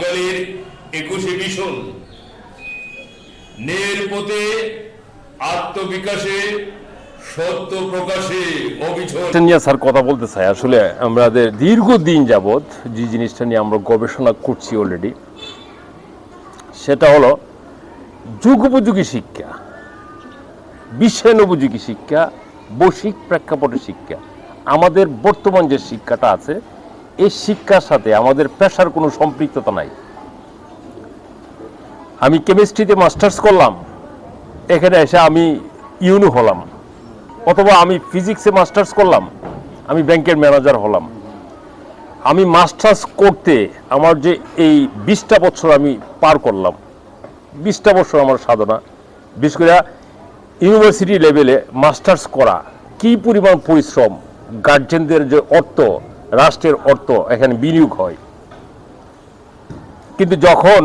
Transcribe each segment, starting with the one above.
বাঙালির একুশে মিশন নের পথে আত্মবিকাশে সত্য প্রকাশে নিয়ে স্যার কথা বলতে চাই। আসলে আমাদের দীর্ঘদিন যাবৎ যে জিনিসটা নিয়ে আমরা গবেষণা করছি অলরেডি সেটা হলো যুগোপযোগী শিক্ষা বিশ্বায়নোপযোগী শিক্ষা, বৈশ্বিক প্রেক্ষাপটে শিক্ষা। আমাদের বর্তমান যে শিক্ষাটা আছে এই শিক্ষার সাথে আমাদের পেশার কোনো সম্পৃক্ততা নাই। আমি কেমিস্ট্রিতে মাস্টার্স করলাম, এখানে এসে আমি ইউনু হলাম, অথবা আমি ফিজিক্সে মাস্টার্স করলাম, আমি ব্যাংকের ম্যানেজার হলাম। আমি মাস্টার্স করতে আমার যে এই বিশটা বছর আমি পার করলাম, বিশটা বছর আমার সাধনা। বিশেষ করে ইউনিভার্সিটি লেভেলে মাস্টার্স করা, কি পরিমাণ পরিশ্রম গার্জেনদের যে অর্থ রাষ্ট্রের অর্থ এখানে বিনিয়োগ হয়। কিন্তু যখন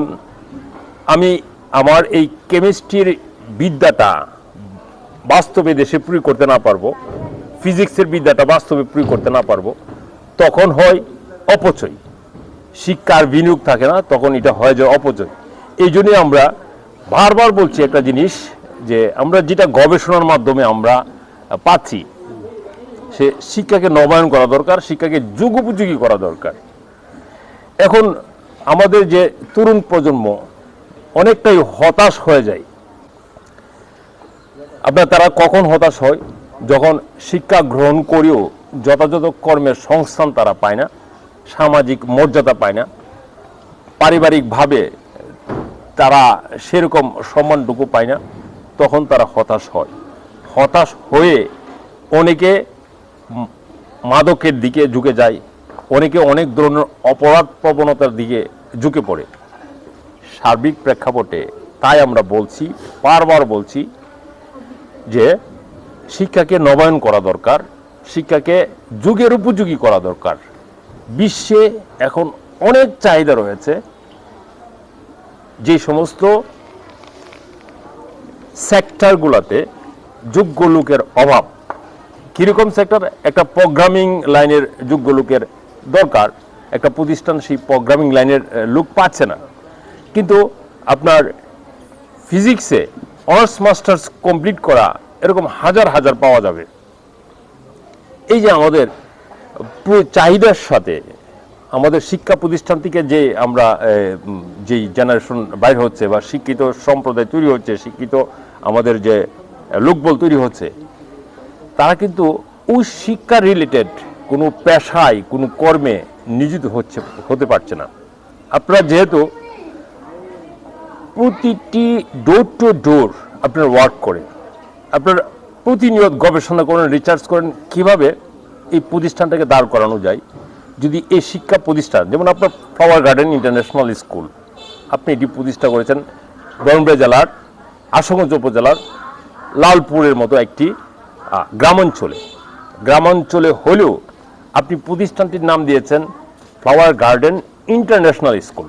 আমি আমার এই কেমিস্ট্রির বিদ্যাটা বাস্তবে দেশে প্রয়োগ করতে না পারব, ফিজিক্সের বিদ্যাটা বাস্তবে প্রয়োগ করতে না পারব, তখন হয় অপচয়। শিক্ষার বিনিয়োগ থাকে না, তখন এটা হয় যে অপচয়। এই জন্যই আমরা বারবার বলছি একটা জিনিস যে আমরা যেটা গবেষণার মাধ্যমে আমরা পাচ্ছি সে শিক্ষাকে নবায়ন করা দরকার, শিক্ষাকে যুগোপযোগী করা দরকার। এখন আমাদের যে তরুণ প্রজন্ম, অনেকটাই হতাশ হয়ে যায়। আপনার তারা কখন হতাশ হয়? যখন শিক্ষা গ্রহণ করেও যথাযথ কর্মের সংস্থান তারা পায় না, সামাজিক মর্যাদা পায় না। পারিবারিকভাবে তারা সেরকম সম্মানটুকু পায় না, তখন তারা হতাশ হয়। হতাশ হয়ে অনেকে মাদকের দিকে ঝুঁকে যায়। অনেকে অনেক ধরনের অপরাধ প্রবণতার দিকে ঝুঁকে পড়ে। সার্বিক প্রেক্ষাপটে তাই আমরা বলছি, বারবার বলছি যে শিক্ষাকে নবায়ন করা দরকার, শিক্ষাকে যুগের উপযোগী করা দরকার। বিশ্বে এখন অনেক চাহিদা রয়েছে। যে সমস্ত সেক্টরগুলোতে যোগ্য লোকের অভাব কীরকম সেক্টর একটা প্রোগ্রামিং লাইনের যোগ্য লোকের দরকার। একটা প্রতিষ্ঠান সেই প্রোগ্রামিং লাইনের লোক পাচ্ছে না। কিন্তু আপনার ফিজিক্সে অনার্স মাস্টার্স কমপ্লিট করা, এরকম হাজার হাজার পাওয়া যাবে। এই যে আমাদের চাহিদার সাথে, আমাদের শিক্ষা প্রতিষ্ঠান থেকে যে আমরা যেই জেনারেশন বাইর হচ্ছে বা শিক্ষিত সম্প্রদায় তৈরি হচ্ছে, শিক্ষিত আমাদের যে লোকবল তৈরি হচ্ছে তারা কিন্তু ওই শিক্ষা রিলেটেড কোনো পেশায়, কোনো কর্মে নিয়োজিত হচ্ছে, হতে পারছে না। আপনারা যেহেতু প্রতিটি ডোর টু ডোর আপনার ওয়ার্ক করেন, আপনার প্রতিনিয়ত গবেষণা করেন রিসার্চ করেন, কীভাবে এই প্রতিষ্ঠানটাকে দাঁড় করানো যায়। যদি এই শিক্ষা প্রতিষ্ঠান, যেমন আপনার ফ্লাওয়ার গার্ডেন ইন্টারন্যাশনাল স্কুল আপনি এটি প্রতিষ্ঠা করেছেন ব্রহ্মপুর জেলার আশুগঞ্জ উপজেলার লালপুরের মতো একটি গ্রামাঞ্চলে। গ্রামাঞ্চলে হলেও আপনি প্রতিষ্ঠানটির নাম দিয়েছেন ফ্লাওয়ার গার্ডেন ইন্টারন্যাশনাল স্কুল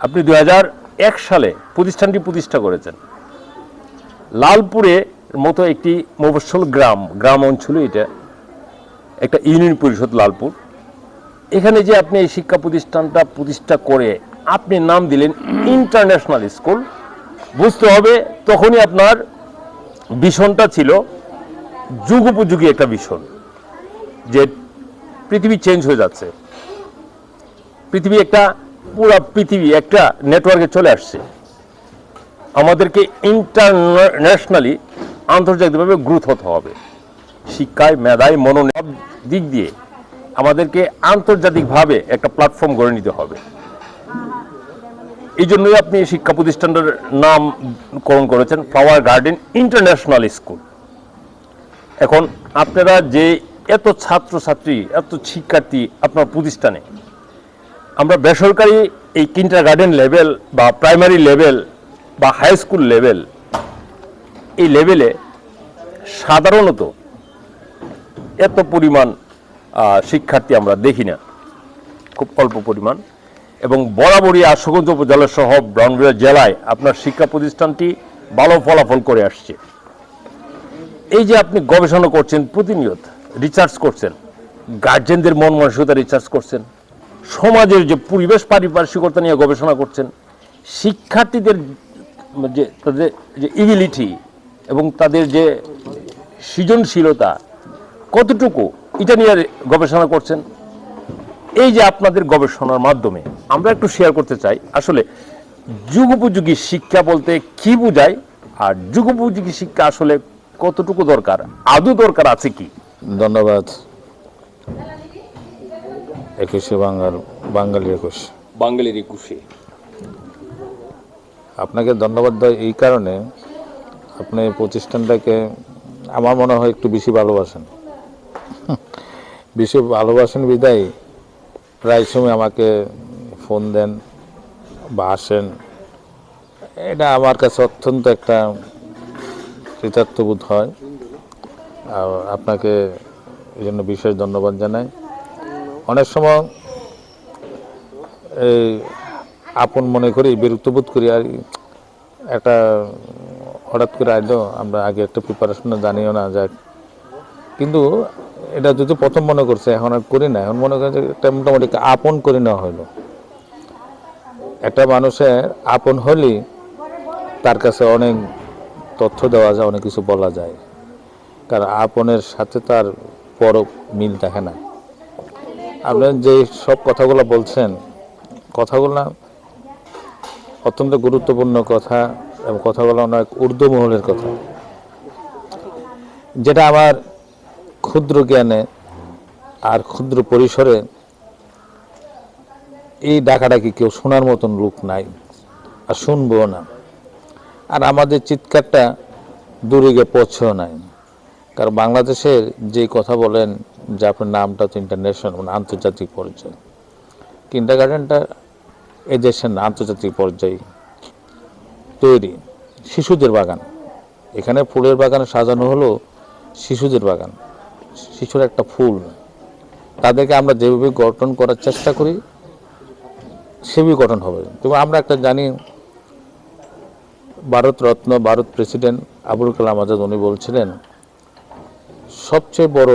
আপনি দু এক সালে প্রতিষ্ঠানটি প্রতিষ্ঠা করেছেন। লালপুরে মতো একটি মফস্বল গ্রাম গ্রাম অঞ্চলে এটা, একটা ইউনিয়ন পরিষদ লালপুর। এখানে যে আপনি এই শিক্ষা প্রতিষ্ঠানটা প্রতিষ্ঠা করে আপনি নাম দিলেন ইন্টারন্যাশনাল স্কুল বুঝতে হবে তখনই আপনার ভীষণটা ছিল যুগোপযোগী একটা ভীষণ, যে পৃথিবী চেঞ্জ হয়ে যাচ্ছে। পৃথিবী একটা পুরো পৃথিবী, একটা নেটওয়ার্কে চলে আসছে। আমাদেরকে ইন্টারন্যাশনালি আন্তর্জাতিকভাবে গ্রোথ হতে হবে। শিক্ষায়, মেধায়, মনোনয়ন দিক দিয়ে আমাদেরকে আন্তর্জাতিকভাবে একটা প্ল্যাটফর্ম গড়ে নিতে হবে। এই জন্যই আপনি শিক্ষা প্রতিষ্ঠানটার নামকরণ করেছেন ফ্লাওয়ার গার্ডেন ইন্টারন্যাশনাল স্কুল এখন আপনারা যে এত ছাত্রছাত্রী, এত শিক্ষার্থী আপনার প্রতিষ্ঠানে, আমরা বেসরকারি এই কিন্টার গার্ডেন লেভেল বা প্রাইমারি লেভেল বা হাই স্কুল লেভেল এই লেভেলে সাধারণত এত পরিমাণ শিক্ষার্থী আমরা দেখি না। খুব অল্প পরিমাণ। এবং বরাবরই আশুগঞ্জ উপজেলা সহ ব্রাহ্মণবাড়িয়া জেলায় আপনার শিক্ষা প্রতিষ্ঠানটি ভালো ফলাফল করে আসছে। এই যে আপনি গবেষণা করছেন, প্রতিনিয়ত রিসার্চ করছেন গার্জেনদের মন মানসিকতা রিসার্চ করছেন, সমাজের যে পরিবেশ পারিপার্শ্বিকতা নিয়ে গবেষণা করছেন, শিক্ষার্থীদের যে তাদের যে ইবিলিটি এবং তাদের যে সৃজনশীলতা, কতটুকু, এটা নিয়ে গবেষণা করছেন? এই যে আপনাদের গবেষণার মাধ্যমে আমরা একটু শেয়ার করতে চাই আসলে যুগোপযোগী শিক্ষা বলতে কি বোঝায় আর যুগোপযোগী শিক্ষা আসলে কতটুকু দরকার আদৌ দরকার আছে কি? ধন্যবাদ। একুশে বাঙাল বাঙালি একুশ। বাঙালির একুশে। আপনাকে ধন্যবাদ দেয় এই কারণে আপনি প্রতিষ্ঠানটাকে আমার মনে হয় একটু বেশি ভালোবাসেন। বেশি ভালোবাসেন বিদায়। প্রায় সময় আমাকে ফোন দেন বা আসেন। এটা আমার কাছে অত্যন্ত একটা কৃতার্থবোধ হয়। আপনাকে এই জন্য বিশেষ ধন্যবাদ জানাই। অনেক সময় এই আপন মনে করি বিরক্ত বোধ করি আর একটা হঠাৎ করে আইলো, আমরা আগে একটা প্রিপারেশন জানিও না, যাক। কিন্তু এটা যদি প্রথম মনে করছে, এখন আর করি না। এখন মনে করি যে একটা মোটামুটি আপন করে নেওয়া হলো। একটা মানুষের আপন হলে তার কাছে অনেক তথ্য দেওয়া যায়, অনেক কিছু বলা যায়। কারণ আপনের সাথে তার পর মিল দেখে না। আপনি যে সব কথাগুলো বলছেন, কথাগুলো অত্যন্ত গুরুত্বপূর্ণ কথা এবং কথাগুলো অনেক উর্দু মহলের কথা। যেটা আমার ক্ষুদ্র জ্ঞানে আর ক্ষুদ্র পরিসরে এই ডাকাডাকি কেউ শোনার মতন লোক নাই আর শুনব না। আর আমাদের চিৎকারটা দূরে গিয়ে পৌঁছেও নাই। কারণ বাংলাদেশের যে কথা বলেন, যে আপনার নামটা তো ইন্টারন্যাশনাল মানে আন্তর্জাতিক পর্যায়ে। কিন্ডার গার্ডেনটা এই দেশের না, আন্তর্জাতিক পর্যায়ে তৈরি। শিশুদের বাগান। এখানে ফুলের বাগানে সাজানো হলো শিশুদের বাগান। শিশুর একটা ফুল। তাদেরকে আমরা যেভাবে গঠন করার চেষ্টা করি সেভাবে গঠন হবে। তবে আমরা একটা জানি, ভারত রত্ন, ভারত প্রেসিডেন্ট আবুল কালাম আজাদ, উনি বলছিলেন, সবচেয়ে বড়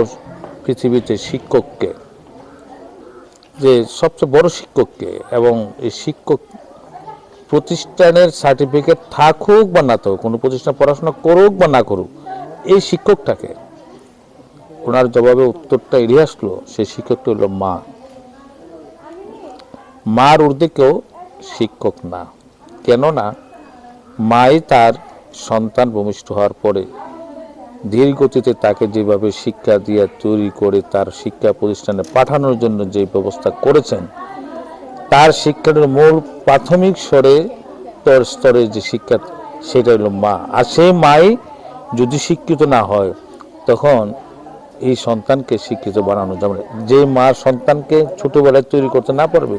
পৃথিবীতে শিক্ষককে, যে সবচেয়ে বড় শিক্ষককে এবং এই শিক্ষক প্রতিষ্ঠানের সার্টিফিকেট থাকুক বা না থাকুক, কোনো প্রতিষ্ঠান পড়াশোনা করুক বা না করুক, এই শিক্ষকটাকে ওনার জবাবে উত্তরটা এড়িয়ে আসলো সেই শিক্ষকটা হলো মা। মার ঊর্ধ্বে কেউ শিক্ষক না, কেননা মাই তার সন্তান ভূমিষ্ঠ হওয়ার পরে ধীর গতিতে তাকে যেভাবে শিক্ষা দিয়ে তৈরি করে তার শিক্ষা প্রতিষ্ঠানে পাঠানোর জন্য যে ব্যবস্থা করেছেন, তার শিক্ষার মূল প্রাথমিক স্তরে তর স্তরে যে শিক্ষা, সেটা হলো মা। আর সেই মাই যদি শিক্ষিত না হয়, তখন এই সন্তানকে শিক্ষিত বানানো যাবে যে মা সন্তানকে ছোটবেলায় তৈরি করতে না পারবে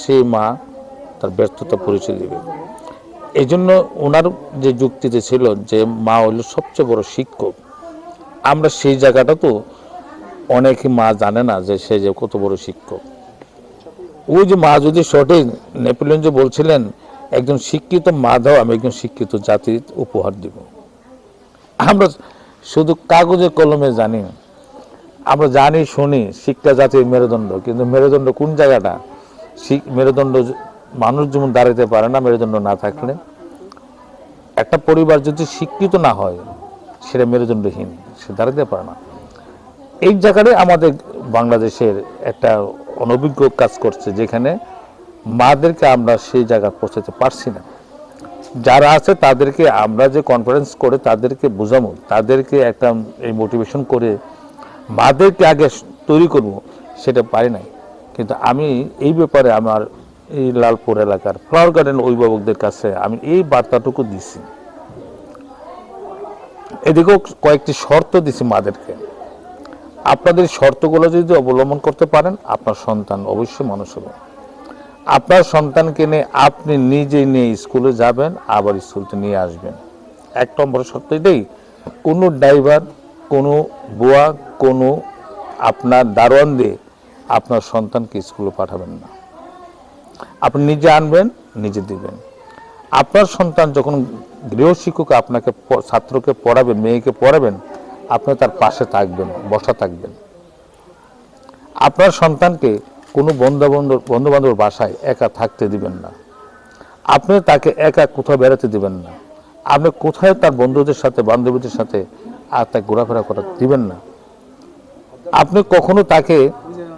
সেই মা তার ব্যর্থতা পরিচয় দেবে। এই জন্য ওনার যে যুক্তিতে ছিল যে মা হলো সবচেয়ে বড় শিক্ষক। আমরা সেই জায়গাটা তো অনেকে মা জানে না যে সে যে কত বড় শিক্ষক। ওই যে মা যদি সঠিক নেপোলিয়ন যে বলছিলেন, একজন শিক্ষিত মা দাও, আমি একজন শিক্ষিত জাতির উপহার দিব। আমরা শুধু কাগজে কলমে জানি আমরা জানি, শুনি, শিক্ষা জাতির মেরুদণ্ড, কিন্তু মেরুদণ্ড কোন জায়গাটা? মেরুদণ্ড মানুষ যেমন দাঁড়াতে পারে না, মেরুদণ্ড না থাকলে। একটা পরিবার যদি শিক্ষিত না হয়, সেটা মেরুদণ্ডহীন, সে দাঁড়াতে পারে না। এই জায়গাটাই আমাদের বাংলাদেশের একটা অনভিজ্ঞ কাজ করছে, যেখানে মাদেরকে আমরা সেই জায়গা পৌঁছাতে পারছি না। যারা আছে, তাদেরকে আমরা যে কনফারেন্স করে, তাদেরকে বোঝাবো তাদেরকে একটা, এই মোটিভেশন করে মাদেরকে আগে তৈরি করব, সেটা পারি নাই। কিন্তু আমি এই ব্যাপারে আমার এই লালপুর এলাকার ফ্লাওয়ার গার্ডেন অভিভাবকদের কাছে আমি এই বার্তাটুকু দিছি। এদিকেও কয়েকটি শর্ত দিছি মাদেরকে। আপনাদের শর্তগুলো যদি অবলম্বন করতে পারেন, আপনার সন্তান অবশ্যই মানুষ হবে। আপনার সন্তানকে নিয়ে আপনি নিজে নিয়ে স্কুলে যাবেন, আবার স্কুলতে নিয়ে আসবেন। এক নম্বর শর্ত এটাই কোনো ড্রাইভার, কোনো বুয়া কোনো আপনার দারোয়ান দিয়ে আপনার সন্তানকে স্কুলে পাঠাবেন না। আপনি নিজে আনবেন, নিজে দিবেন। আপনার সন্তান যখন গৃহশিক্ষক আপনাকে ছাত্রকে পড়াবেন মেয়েকে পড়াবেন, আপনি তার পাশে থাকবেন, বসা থাকবেন। আপনার সন্তানকে কোনো বন্ধু বান্ধব বন্ধু বান্ধবের বাসায় একা থাকতে দিবেন না। আপনি তাকে একা কোথাও বেড়াতে দিবেন না। আপনি কোথায় তার বন্ধুদের সাথে, বান্ধবীদের সাথে আর তাকে ঘোরাফেরা করা দিবেন না। আপনি কখনো তাকে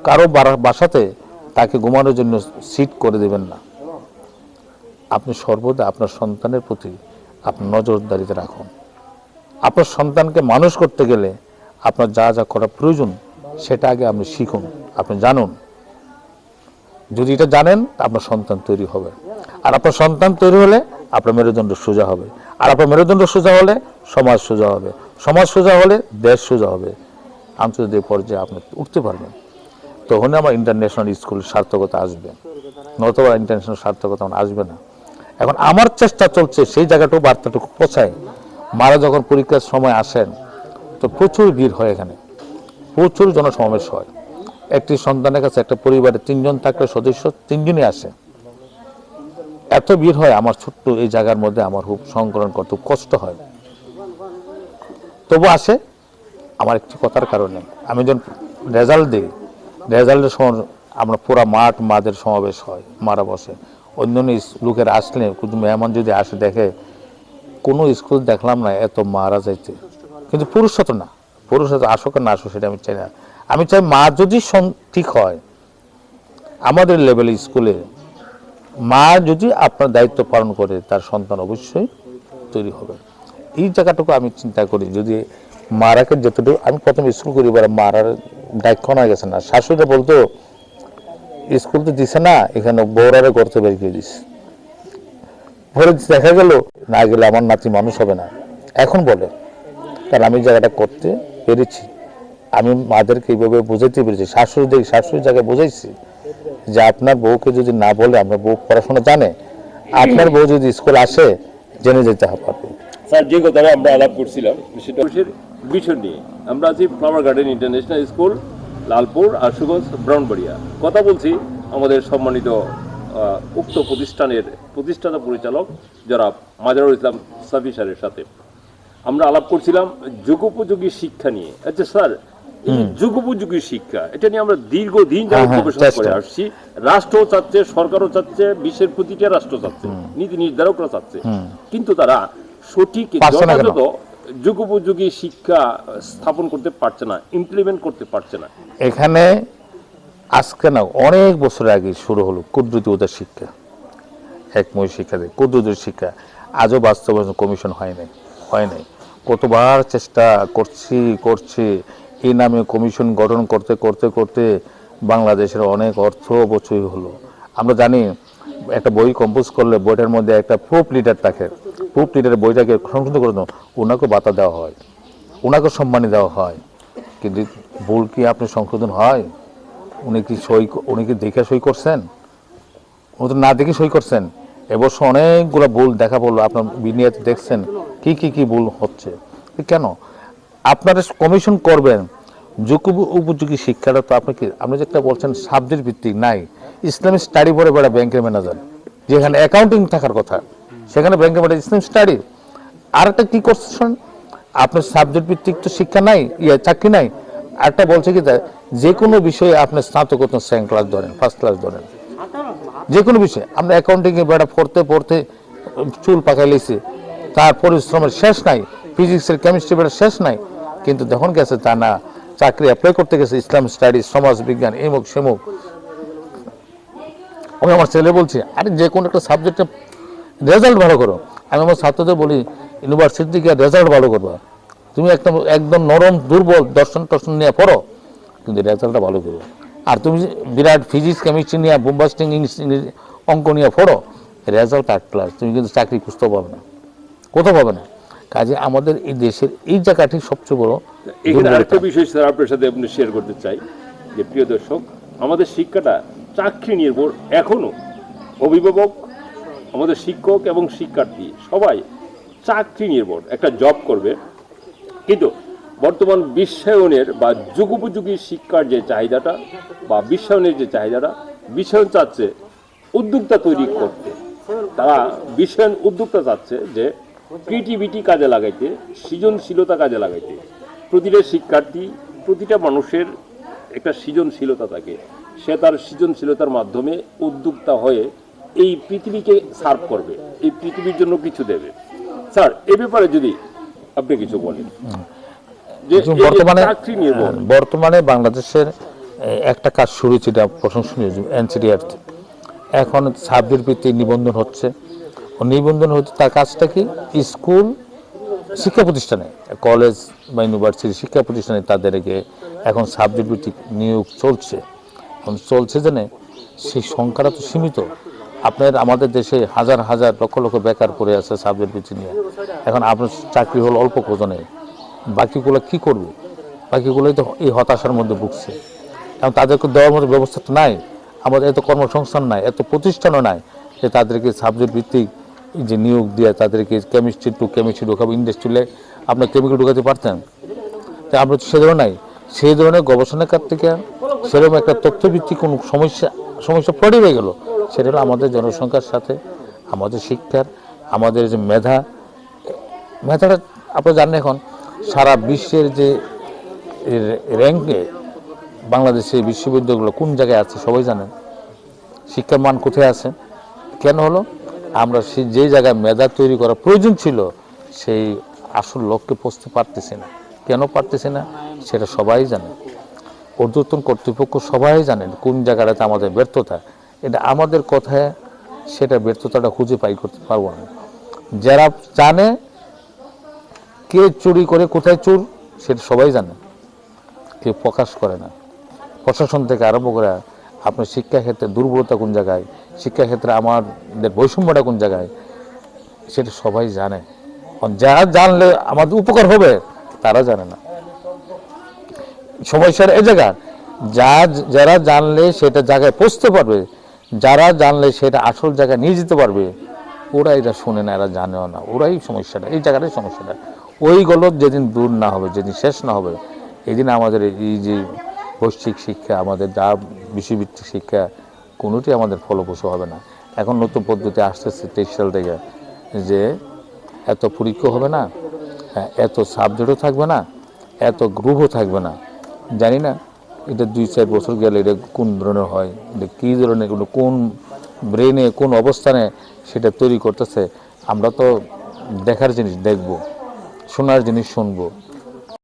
কারও বাসাতে তাকে ঘুমানোর জন্য সিট করে দেবেন না। আপনি সর্বদা আপনার সন্তানের প্রতি আপনার নজরদারিতে রাখুন। আপনার সন্তানকে মানুষ করতে গেলে আপনার যা যা করা প্রয়োজন সেটা আগে আপনি শিখুন, আপনি জানুন। যদি এটা জানেন, আপনার সন্তান তৈরি হবে। আর আপনার সন্তান তৈরি হলে আপনার মেরুদণ্ড সোজা হবে। আর আপনার মেরুদণ্ড সোজা হলে সমাজ সোজা হবে। সমাজ সোজা হলে দেশ সোজা হবে। আন্তর্জাতিক পর্যায়ে আপনি উঠতে পারবেন। তখনই আমার ইন্টারন্যাশনাল স্কুল সার্থকতা আসবে। নতুবা ইন্টারন্যাশনাল সার্থকতা আমার আসবে না। এখন আমার চেষ্টা চলছে, সেই জায়গাটুকু, বার্তাটুকু পৌঁছায়। মারা যখন পরীক্ষার সময় আসেন, তো প্রচুর ভিড় হয় এখানে। প্রচুর জনসমাবেশ হয়। একটি সন্তানের কাছে একটা পরিবারে তিনজন থাকলে সদস্য তিনজনই আসে। এত ভিড় হয় আমার ছোট্ট এই জায়গার মধ্যে, আমার খুব সংকলন করতে কষ্ট হয়। তবু আসে। আমার একটি কথার কারণে। আমি যখন রেজাল্ট দিই, রেজাল্টের সময় আমরা পুরা মাঠ মাদের সমাবেশ হয়, মারা বসে। অন্য লোকের আসলে কিন্তু মেহমান যদি আসে দেখে, কোনো স্কুল দেখলাম না এত মারা যাইতে। কিন্তু পুরুষ তো না। পুরুষ তো আসুক না আসুক সেটা আমি চাই না। আমি চাই মা যদি ঠিক হয়, আমাদের লেভেলে স্কুলে মা যদি আপনার দায়িত্ব পালন করে, তার সন্তান অবশ্যই তৈরি হবে। এই জায়গাটুকু আমি চিন্তা করি। যদি মারাকে যতটুকু, আমি প্রথম স্কুল করি, এবার মারার দায়িত্ব হয়ে গেছে না। শাশুড়িটা বলতো, স্কুল তো দিছে না, এখানে বৌরারে করতে বের করে দিস। পরে দেখা গেল, না গেলে আমার নাতি মানুষ হবে না। এখন বলে কারণ আমি জায়গাটা করতে পেরেছি। আমি মাদেরকে এইভাবে বোঝাইতে পেরেছি। শাশুড়ি দেখি, শাশুড়ির জায়গায় বোঝাইছি যে আপনার বউকে যদি না বলে, আপনার বউ পড়াশোনা জানে। আপনার বউ যদি স্কুল আসে, জেনে যেতে পারবে স্যার যে কথাটা আমরা আলাপ করছিলাম সেটা মানুষের বিষয় নিয়ে। আমরা আছি Flower Garden International School Lalpur Ashuganj Brahmanbaria. কথা বলছি আমাদের সম্মানিত উক্ত প্রতিষ্ঠানের প্রতিষ্ঠাতা পরিচালক যারা মাজারুল ইসলাম সাফি স্যারের সাথে। আমরা আলাপ করছিলাম যুগোপযোগী শিক্ষা নিয়ে। আচ্ছা স্যার যুগোপযোগী শিক্ষা এটা নিয়ে আমরা দীর্ঘদিন হ্যাঁ, হ্যাঁ, গবেষণা করে আসছি। রাষ্ট্র চাচ্ছে সরকারও চাচ্ছে বিশ্বের প্রতিটা রাষ্ট্র চাচ্ছে নীতি নির্ধারকরা চাচ্ছে। কিন্তু তারা সঠিক? যথাযথ যুগোপযোগী শিক্ষা স্থাপন করতে পারছে না ইমপ্লিমেন্ট করতে পারছে না। এখানে আজকে না অনেক বছর আগে শুরু হলো কুদ্রুতি ওদের শিক্ষা একময় শিক্ষা দেয়। কুদ্রুতির শিক্ষা আজও বাস্তবায়ন কমিশন হয় নাই হয় নাই। কতবার চেষ্টা করছি করছি এই নামে কমিশন গঠন করতে করতে করতে বাংলাদেশের অনেক অর্থ অপচয় হলো। আমরা জানি একটা বই কম্পোজ করলে বইটার মধ্যে একটা প্রুফ লিডার থাকে। প্রুফ লিডারের বইটাকে সংশোধন করে ওনাকে বাতা দেওয়া হয় ওনাকে সম্মানী দেওয়া হয়। কিন্তু ভুল কি আপনি সংশোধন হয়? উনি কি সই উনি কি দেখে সই করছেন? উনি তো না দেখে সই করছেন। এবছর অনেকগুলো ভুল দেখা পড়ল, আপনার বিনিয়াতে দেখছেন, কি কি কি ভুল হচ্ছে? কেন? আপনারা কমিশন করবেন যোগ্য উপযোগী শিক্ষাটা তো আপনি কি আপনি যেটা বলছেন সাবজেক্ট ভিত্তিক, নাই। ইসলামিক স্টাডি পড়ে বেড়া ব্যাংকের ম্যানেজার যেখানে অ্যাকাউন্টিং থাকার কথা। সেখানে ব্যাংকের ম্যানেজার ইসলামিক স্টাডি আরেকটা কি করছেন আপনার সাবজেক্ট ভিত্তিক তো শিক্ষা নাই ইয়ে চাকরি নাই। আরেকটা বলছে কি যে কোনো বিষয়ে আপনি স্নাতকোত্তর সেকেন্ড ক্লাস ধরেন ফার্স্ট ক্লাস ধরেন। যে কোনো বিষয়ে। আমরা অ্যাকাউন্টিং এ বেড়া পড়তে পড়তে চুল পাকাই লেছি। তার পরিশ্রমের শেষ নাই ফিজিক্সের কেমিস্ট্রি বেড়া শেষ নাই। কিন্তু যখন গেছে তা না চাকরি অ্যাপ্লাই করতে গেছে, ইসলাম স্টাডিজ সমাজ বিজ্ঞান, এমুক সেমুক। আমি আমার ছেলে বলছি, আরে যে কোনো একটা সাবজেক্টে রেজাল্ট ভালো করো। আমি আমার ছাত্রদের বলি ইউনিভার্সিটি থেকে রেজাল্ট ভালো করবা। তুমি একদম একদম নরম, দুর্বল, দর্শন টর্শন নিয়ে পড়ো, কিন্তু রেজাল্টটা ভালো করো। আর তুমি বিরাট ফিজিক্স কেমিস্ট্রি নিয়ে বোম্বাস্টিং ইংলিশ ইংলিশ অঙ্ক নিয়ে পড়ো রেজাল্ট আট ক্লাস তুমি কিন্তু চাকরি খুঁজতেও পাবে না। কোথাও পাবে না। কাজে আমাদের এই দেশের এই জায়গাটি সবচেয়ে বড় এখানে। আরেকটা বিষয় স্যার আপনার সাথে আপনি শেয়ার করতে চাই যে প্রিয় দর্শক আমাদের শিক্ষাটা চাকরি নির্ভর এখনও। অভিভাবক আমাদের শিক্ষক এবং শিক্ষার্থী সবাই চাকরি নির্ভর একটা জব করবে। কিন্তু বর্তমান বিশ্বায়নের বা যুগোপযোগী শিক্ষার যে চাহিদাটা বা বিশ্বায়নের যে চাহিদাটা বিশ্বায়ন চাচ্ছে উদ্যোক্তা তৈরি করতে। তারা বিশ্বায়ন উদ্যোক্তা চাচ্ছে যে ক্রিয়েটিভিটি কাজে লাগাইতে সৃজনশীলতা কাজে লাগাইতে। প্রতিটা শিক্ষার্থী প্রতিটা মানুষের একটা সৃজনশীলতা থাকে। সে তার সৃজনশীলতার মাধ্যমে উদ্যোক্তা হয়ে এই পৃথিবীকে সার্ভ করবে এই পৃথিবীর জন্য কিছু দেবে। স্যার এ ব্যাপারে যদি আপনি কিছু বলেন। বর্তমানে। হ্যাঁ, বর্তমানে বাংলাদেশের একটা কাজ শুরু হয়েছে প্রশংসনীয় এনসিডিআর এখন সাবজেক্ট ভিত্তিক নিবন্ধন হচ্ছে। ও নিবন্ধন হচ্ছে তার কাজটা কি? স্কুল শিক্ষা প্রতিষ্ঠানে, কলেজ বা ইউনিভার্সিটি শিক্ষা প্রতিষ্ঠানে তাদেরকে এখন সাবজেক্ট ভিত্তিক নিয়োগ চলছে। এখন চলছে জেনে সেই সংখ্যাটা তো সীমিত। আপনার আমাদের দেশে হাজার হাজার, লক্ষ লক্ষ বেকার পড়ে আছে সাবজেক্ট ভিত্তিক নিয়ে। এখন আপনার চাকরি হল অল্প কজনে। বাকিগুলো কি করবে? বাকিগুলোই তো এই হতাশার মধ্যে ভুগছে। এখন তাদেরকে দেওয়ার মতো ব্যবস্থা তো নাই। আমাদের এত কর্মসংস্থান নাই, এত প্রতিষ্ঠানও নাই যে তাদেরকে সাবজেক্ট ভিত্তিক যে নিয়োগ দিয়ে তাদেরকে কেমিস্ট্রি টু কেমিস্ট্রি ঢোকাবো ইন্ডাস্ট্রিলে আপনার কেমিক্যাল ঢোকাতে পারতেন? তা আমরা তো সে ধরনের সেই ধরনের গবেষণাকার থেকে সেরকম একটা তথ্যভিত্তিক কোনো সমস্যা সমস্যা পড়ে হয়ে গেল। সেটা হলো আমাদের জনসংখ্যার সাথে, আমাদের শিক্ষার, আমাদের যে মেধা, মেধাটা আপনি জানেন এখন, সারা বিশ্বের যে র্যাঙ্কে বাংলাদেশে বিশ্ববিদ্যালয়গুলো কোন জায়গায় আছে সবাই জানেন। শিক্ষার মান কোথায় আছে? কেন হলো? আমরা সে যে জায়গায় মেধা তৈরি করা প্রয়োজন ছিল, সেই আসল লক্ষ্যে পৌঁছতে পারতেছি না। কেন পারতেছি না? সেটা সবাই জানে। ঊর্ধ্বতন কর্তৃপক্ষ সবাই জানেন কোন জায়গাটাতে আমাদের ব্যর্থতা। এটা আমাদের কথায় সেটা ব্যর্থতাটা খুঁজে পাই করতে পারব না। যারা জানে কে চুরি করে কোথায় চোর, সেটা সবাই জানে। কেউ প্রকাশ করে না। প্রশাসন থেকে আরম্ভ করে আপনার শিক্ষাক্ষেত্রে দুর্বলতা কোন জায়গায়? শিক্ষাক্ষেত্রে আমাদের বৈষম্যটা কোন জায়গায়? সেটা সবাই জানে। যারা জানলে আমাদের উপকার হবে, তারা জানে না। সমস্যার এই জায়গা, যা যারা জানলে সেটা জায়গায় পৌঁছতে পারবে, যারা জানলে সেটা আসল জায়গায় নিয়ে যেতে পারবে, ওরা এটা শোনে না, এরা জানেও না। ওরাই সমস্যাটা, এই জায়গাটাই সমস্যাটা। ওই গলত যেদিন দূর না হবে, যেদিন শেষ না হবে, এদিন আমাদের এই যে বৈশ্বিক শিক্ষা আমাদের যা বিশ্বভিত্তিক শিক্ষা কোনোটি আমাদের ফলপ্রসূ হবে না। এখন নতুন পদ্ধতি আসতেছে তেইশ সাল থেকে যে এত পরীক্ষা হবে না হ্যাঁ, এত সাবজেক্টও থাকবে না এত গ্রুপও থাকবে না। জানি না এটা দুই চার বছর গেলে এটা কোন ধরনের হয় এটা কী ধরনের কোনো কোন ব্রেনে কোন অবস্থানে সেটা তৈরি করতেছে আমরা তো দেখার জিনিস দেখব শোনার জিনিস শুনব।